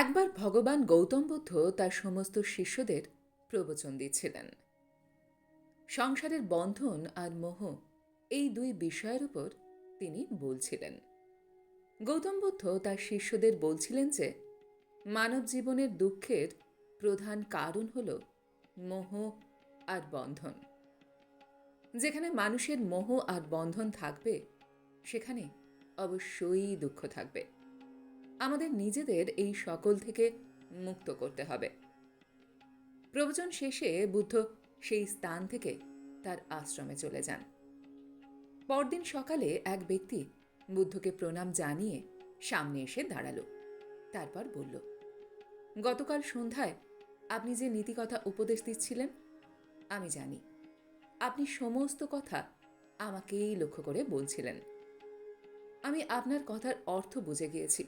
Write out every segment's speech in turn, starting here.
একবার ভগবান গৌতম বুদ্ধ তার সমস্ত শিষ্যদের প্রবচন দিচ্ছিলেন। সংসারের বন্ধন আর মোহ এই দুই বিষয়ের উপর তিনি বলছিলেন। গৌতম বুদ্ধ তার শিষ্যদের বলছিলেন যে, মানব জীবনের দুঃখের প্রধান কারণ হল মোহ আর বন্ধন। যেখানে মানুষের মোহ আর বন্ধন থাকবে, সেখানে অবশ্যই দুঃখ থাকবে। আমাদের নিজেদের এই সকল থেকে মুক্ত করতে হবে। প্রবচন শেষে বুদ্ধ সেই স্থান থেকে তার আশ্রমে চলে যান। পরদিন সকালে এক ব্যক্তি বুদ্ধকে প্রণাম জানিয়ে সামনে এসে দাঁড়াল। তারপর বলল, গতকাল সন্ধ্যায় আপনি যে নীতিকথা উপদেশ দিচ্ছিলেন, আমি জানি। আপনি সমস্ত কথা আমাকেই লক্ষ্য করে বলছিলেন। আমি আপনার কথার অর্থ বুঝে গিয়েছি।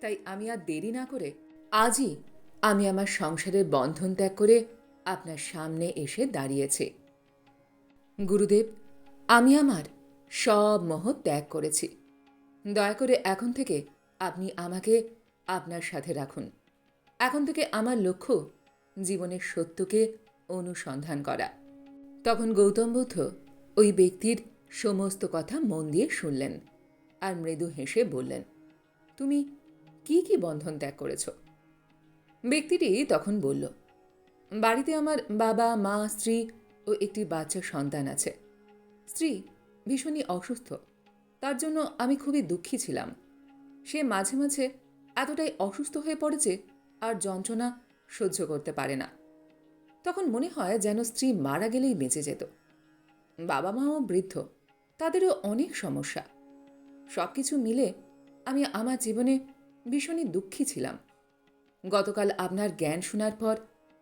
তাই আমি আর দেরি না করে আজই আমি আমার সংসারের বন্ধন ত্যাগ করে আপনার সামনে এসে দাঁড়িয়েছি। গুরুদেব, আমি আমার সব মোহ ত্যাগ করেছি। দয়া করে এখন থেকে আপনি আমাকে আপনার সাথে রাখুন। এখন থেকে আমার লক্ষ্য জীবনের সত্যকে অনুসন্ধান করা। তখন গৌতম বুদ্ধ ওই ব্যক্তির সমস্ত কথা মন দিয়ে শুনলেন আর মৃদু হেসে বললেন, তুমি কি কি বন্ধন ত্যাগ করেছ? ব্যক্তিটি তখন বলল, বাড়িতে আমার বাবা, মা, স্ত্রী ও একটি বাচ্চা সন্তান আছে। স্ত্রী ভীষণই অসুস্থ। তার জন্য আমি খুবই দুঃখী ছিলাম। সে মাঝে মাঝে এতটাই অসুস্থ হয়ে পড়েছে আর যন্ত্রণা সহ্য করতে পারে না। তখন মনে হয় যেন স্ত্রী মারা গেলেই বেঁচে যেত। বাবা মাও বৃদ্ধ, তাদেরও অনেক সমস্যা। সব কিছু মিলে আমি আমার জীবনে ভীষণই দুঃখী ছিলাম। গতকাল আপনার জ্ঞান শোনার পর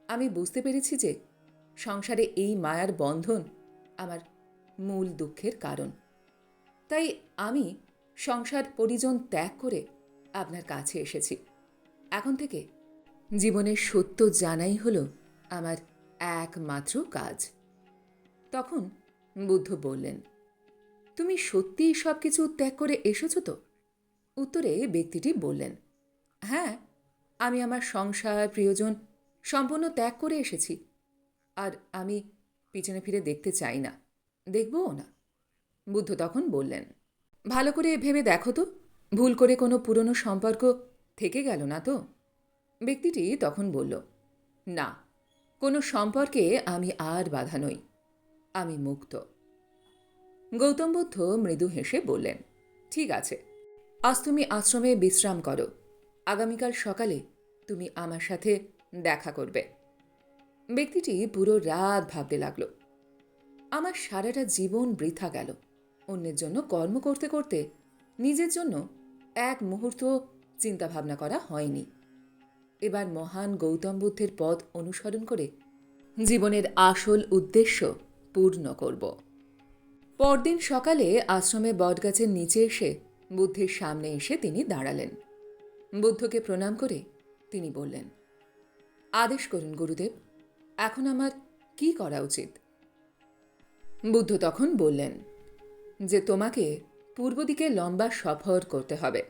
আমি বুঝতে পেরেছি যে সংসারে এই মায়ার বন্ধন আমার মূল দুঃখের কারণ। তাই আমি সংসার পরিজন ত্যাগ করে আপনার কাছে এসেছি। এখন থেকে জীবনের সত্য জানাই হলো আমার একমাত্র কাজ। তখন বুদ্ধ বললেন, তুমি সত্যিই সব কিছু ত্যাগ করে এসেছ তো? উত্তরে ব্যক্তিটি বললেন হ্যাঁ আমি আমার সংসার, প্রিয়জন সম্পূর্ণ ত্যাগ করে এসেছি। আর আমি পিছনে ফিরে দেখতে চাই না, দেখবও না। বুদ্ধ তখন বললেন, ভালো করে ভেবে দেখো তো, ভুল করে কোনো পুরনো সম্পর্ক থেকে গেল না তো? ব্যক্তিটি তখন বলল, না, কোনো সম্পর্কে আমি আর বাধা নই, আমি মুক্ত। গৌতম বুদ্ধ মৃদু হেসে বললেন, ঠিক আছে আজ তুমি আশ্রমে বিশ্রাম করো। আগামীকাল সকালে তুমি আমার সাথে দেখা করবে। ব্যক্তিটি পুরো রাত ভাবতে লাগল। আমার সারাটা জীবন বৃথা গেল। অন্যের জন্য কর্ম করতে করতে নিজের জন্য এক মুহূর্ত চিন্তাভাবনা করা হয়নি। এবার মহান গৌতম বুদ্ধের পথ অনুসরণ করে জীবনের আসল উদ্দেশ্য পূর্ণ করব। পরদিন সকালে আশ্রমে বটগাছের নিচে এসে বুদ্ধের সামনে এসে তিনি দাঁড়ালেন। বুদ্ধকে প্রণাম করে তিনি বললেন, আদেশ করুন গুরুদেব, এখন আমার কি করা উচিত? বুদ্ধ তখন বললেন, যে তোমাকে পূর্ব দিকে লম্বা সফর করতে হবে।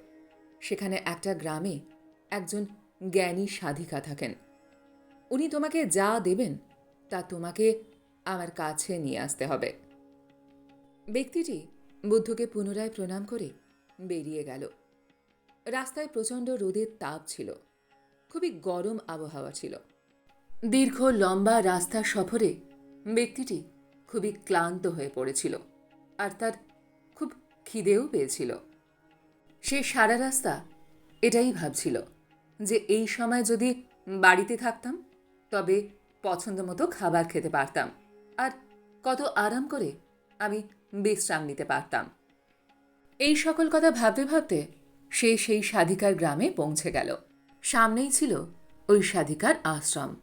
সেখানে একটা গ্রামে একজন জ্ঞানী সাধিকা থাকেন। উনি তোমাকে যা দেবেন, তা তোমাকে আমার কাছে নিয়ে আসতে হবে। ব্যক্তিটি বুদ্ধকে পুনরায় প্রণাম করে বেরিয়ে গেল। রাস্তায় প্রচণ্ড রোদের তাপ ছিল। খুবই গরম আবহাওয়া ছিল। দীর্ঘ লম্বা রাস্তা সফরে ব্যক্তিটি খুবই ক্লান্ত হয়ে পড়েছিল আর তার খুব খিদেও পেয়েছিল। সে সারা রাস্তা এটাই ভাবছিল যে এই সময় যদি বাড়িতে থাকতাম, তবে পছন্দ মতো খাবার খেতে পারতাম আর কত আরাম করে আমি বিশ্রাম নিতে পারতাম। এই সকল কথা ভাবতে ভাবতে সে সেই সাধিকার গ্রামে পৌঁছে গেল। সামনেই ছিল ওই সাধিকার আশ্রম।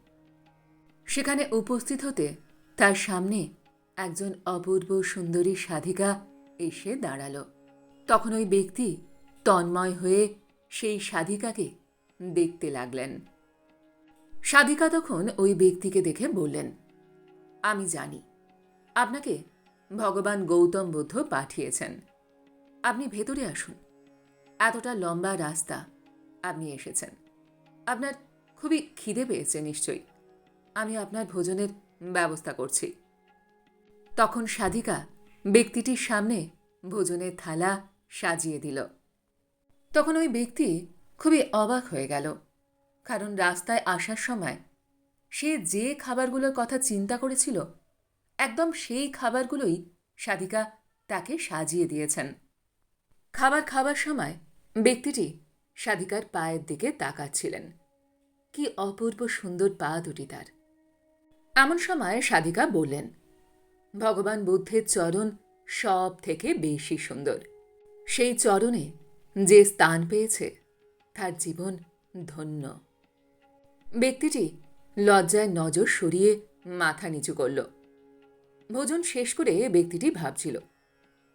সেখানে উপস্থিত হতে তার সামনে একজন অপূর্ব সুন্দরী সাধিকা এসে দাঁড়াল। তখন ওই ব্যক্তি তন্ময় হয়ে সেই সাধিকাকে দেখতে লাগলেন। সাধিকা তখন ওই ব্যক্তিকে দেখে বললেন, আমি জানি। আপনাকে ভগবান গৌতম বুদ্ধ পাঠিয়েছেন। আপনি ভেতরে আসুন। এতটা লম্বা রাস্তা আপনি এসেছেন। আপনার খুবই খিদে পেয়েছে নিশ্চয়ই। আমি আপনার ভোজনের ব্যবস্থা করছি। তখন সাধিকা ব্যক্তিটির সামনে ভোজনের থালা সাজিয়ে দিল। তখন ওই ব্যক্তি খুবই অবাক হয়ে গেল। কারণ রাস্তায় আসার সময় সে যে খাবারগুলোর কথা চিন্তা করেছিল, একদম সেই খাবারগুলোই সাধিকা তাকে সাজিয়ে দিয়েছেন। খাবার খাবার সময় ব্যক্তিটি সাধিকার পায়ের দিকে তাকাচ্ছিলেন। কি অপূর্ব সুন্দর পা দুটি তার। এমন সময় সাধিকা বললেন, ভগবান বুদ্ধের চরণ সব থেকে বেশি সুন্দর। সেই চরণে যে স্থান পেয়েছে, তার জীবন ধন্য ব্যক্তিটি লজ্জায় নজর সরিয়ে মাথা নিচু করল। ভোজন শেষ করে ব্যক্তিটি ভাবছিল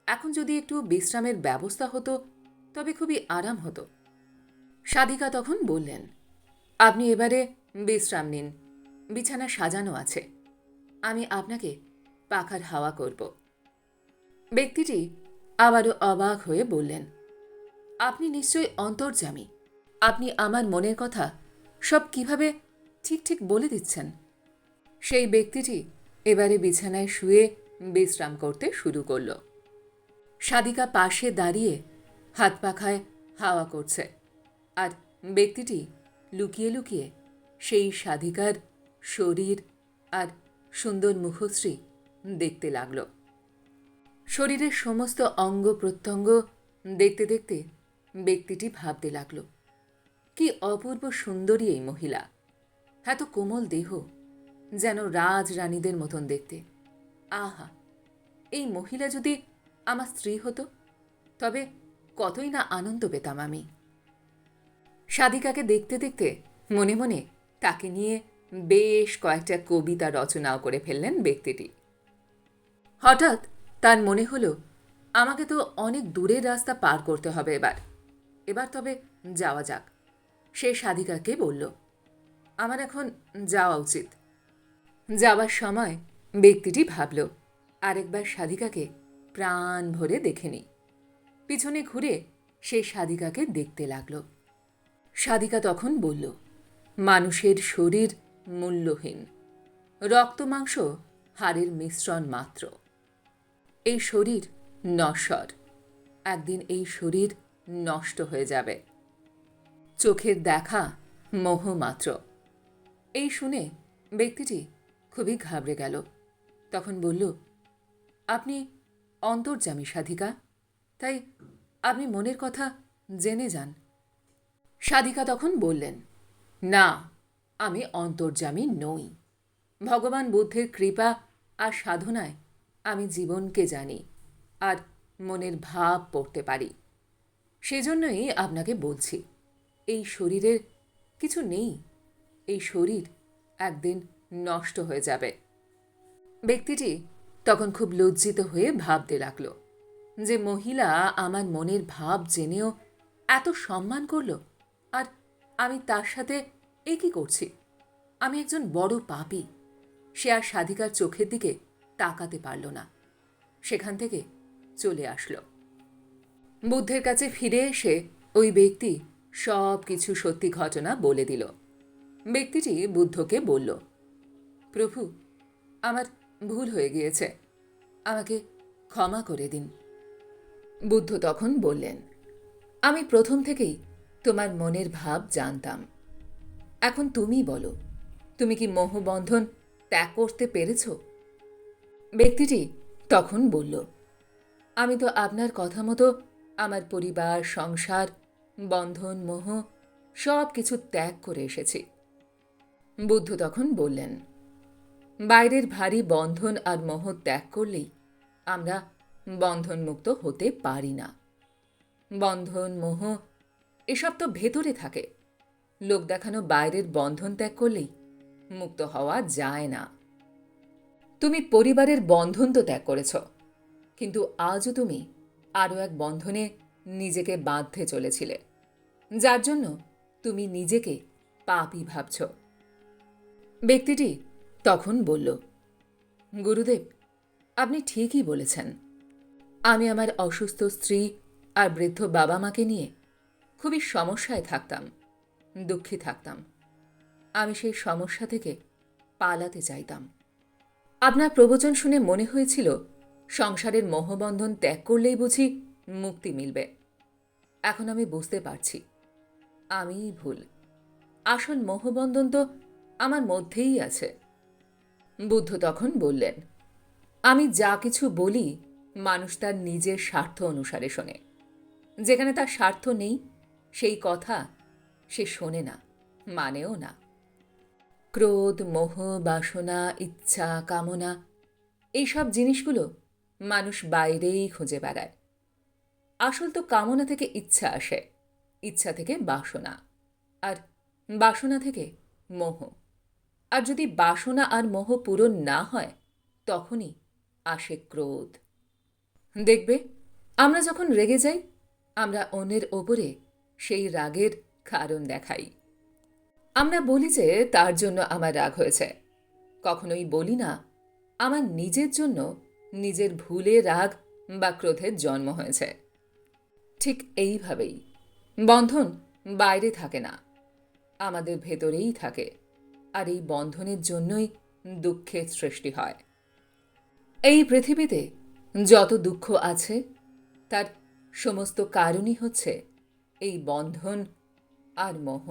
এখন যদি একটু বিশ্রামের ব্যবস্থা হতো, তবে খুবই আরাম হতো। সাধিকা তখন বললেন, আপনি এবারে বিশ্রাম নিন। বিছানা সাজানো আছে। আমি আপনাকে পাখার হাওয়া করব। ব্যক্তিটি আবারও অবাক হয়ে বললেন, আপনি নিশ্চয়ই অন্তর্জামী আপনি আমার মনের কথা সব কীভাবে ঠিক ঠিক বলে দিচ্ছেন? সেই ব্যক্তিটি এবারে বিছানায় শুয়ে বিশ্রাম করতে শুরু করল। সাদিকা পাশে দাঁড়িয়ে হাত পাখায় হাওয়া করছে। আর ব্যক্তিটি লুকিয়ে লুকিয়ে সেই সাধিকার শরীর আর সুন্দর মুখশ্রী দেখতে লাগল। শরীরের সমস্ত অঙ্গ প্রত্যঙ্গ দেখতে দেখতে ব্যক্তিটি ভাবতে লাগল, কি অপূর্ব সুন্দরী এই মহিলা। এত কোমল দেহ, যেন রাজরানীদের মতন দেখতে। আহা, এই মহিলা যদি আমার স্ত্রী হতো, তবে কতই না আনন্দ পেতাম আমি। সাধিকাকে দেখতে দেখতে মনে মনে তাকে নিয়ে বেশ কয়েকটা কবিতা রচনাও করে ফেললেন ব্যক্তিটি। হঠাৎ তার মনে হলো, আমাকে তো অনেক দূরের রাস্তা পার করতে হবে এবার। এবার তবে যাওয়া যাক। সে সাধিকাকে বলল, আমার এখন যাওয়া উচিত। যাওয়ার সময় ব্যক্তিটি ভাবল, আরেকবার সাধিকাকে প্রাণ ভরে দেখে নি পিছনে ঘুরে সে সাধিকাকে দেখতে লাগল। সাধিকা তখন বলল, মানুষের শরীর মূল্যহীন। রক্ত মাংস হাড়ের মিশ্রণ মাত্র। এই শরীর নশ্বর। একদিন এই শরীর নষ্ট হয়ে যাবে। চোখের দেখা মোহ মাত্র। এই শুনে ব্যক্তিটি খুবই ঘাবড়ে গেল। তখন বলল, আপনি অন্তর্জামী সাধিকা। তাই আপনি মনের কথা জেনে যান। সাধিকা তখন বললেন, না, আমি অন্তর্জামী নই। ভগবান বুদ্ধের কৃপা আর সাধনায় আমি জীবনকে জানি আর মনের ভাব পড়তে পারি। সেজন্যই আপনাকে বলছি, এই শরীরের কিছু নেই। এই শরীর একদিন নষ্ট হয়ে যাবে। ব্যক্তিটি তখন খুব লজ্জিত হয়ে ভাবতে লাগল যে মহিলা আমার মনের ভাব জেনেও এত সম্মান করল। আর আমি তার সাথে এ কি করছি? আমি একজন বড় পাপি। সে আর সাধিকার চোখের দিকে তাকাতে পারল না। সেখান থেকে চলে আসলো। বুদ্ধের কাছে ফিরে এসে ওই ব্যক্তি সব কিছু সত্যি ঘটনা বলে দিল। ব্যক্তিটি বুদ্ধকে বলল, প্রভু, আমার ভুল হয়ে গিয়েছে। আমাকে ক্ষমা করে দিন। বুদ্ধ তখন বললেন, আমি প্রথম থেকেই তোমার মনের ভাব জানতাম। এখন তুমি বলো, তুমি কি মোহবন্ধন ত্যাগ করতে পেরেছ? ব্যক্তিটি তখন বলল, আমি তো আপনার কথা মতো আমার পরিবার, সংসার, বন্ধন, মোহ সব কিছু ত্যাগ করে এসেছি। বুদ্ধ তখন বললেন বাইরের ভারী বন্ধন আর মোহ ত্যাগ করলেই আমরা বন্ধনমুক্ত হতে পারি না। বন্ধন, মোহ, এসব তো ভেতরে থাকে। লোক দেখানো বাইরের বন্ধন ত্যাগ করলেই মুক্ত হওয়া যায় না। তুমি পরিবারের বন্ধন তো ত্যাগ করেছ, কিন্তু আজও তুমি আরও এক বন্ধনে নিজেকে বাঁধতে চলেছিলে, যার জন্য তুমি নিজেকে পাপই ভাবছ। ব্যক্তিটি তখন বলল, গুরুদেব, আপনি ঠিকই বলেছেন। আমি আমার অসুস্থ স্ত্রী আর বৃদ্ধ বাবা মাকে নিয়ে খুবই সমস্যায় থাকতাম, দুঃখী থাকতাম। আমি সেই সমস্যা থেকে পালাতে চাইতাম। আপনার প্রবচন শুনে মনে হয়েছিল, সংসারের মোহবন্ধন ত্যাগ করলেই বুঝি মুক্তি মিলবে। এখন আমি বুঝতে পারছি, আমিই ভুল। আসল মোহবন্ধন তো আমার মধ্যেই আছে। বুদ্ধ তখন বললেন, আমি যা কিছু বলি, মানুষ তার নিজের স্বার্থ অনুসারে শোনে। যেখানে তার স্বার্থ নেই, সেই কথা সে শোনে না, মানেও না। ক্রোধ, মোহ, বাসনা, ইচ্ছা, কামনা, এইসব জিনিসগুলো মানুষ বাইরেই খুঁজে বেড়ায়। আসল তো কামনা থেকে ইচ্ছা আসে, ইচ্ছা থেকে বাসনা, আর বাসনা থেকে মোহ। আর যদি বাসনা আর মোহ পূরণ না হয়, তখনই আসে ক্রোধ। দেখবে, আমরা যখন রেগে যাই, আমরা অন্যের ওপরে সেই রাগের কারণ দেখাই। আমরা বলি যে, তার জন্য আমার রাগ হয়েছে। কখনোই বলি না, আমার নিজের জন্য নিজের ভুলে রাগ বা ক্রোধের জন্ম হয়েছে। ঠিক এইভাবেই বন্ধন বাইরে থাকে না, আমাদের ভেতরেই থাকে। আর এই বন্ধনের জন্যই দুঃখের সৃষ্টি হয়। এই পৃথিবীতে যত দুঃখ আছে, তার সমস্ত কারণই হচ্ছে এই বন্ধন আর মোহ।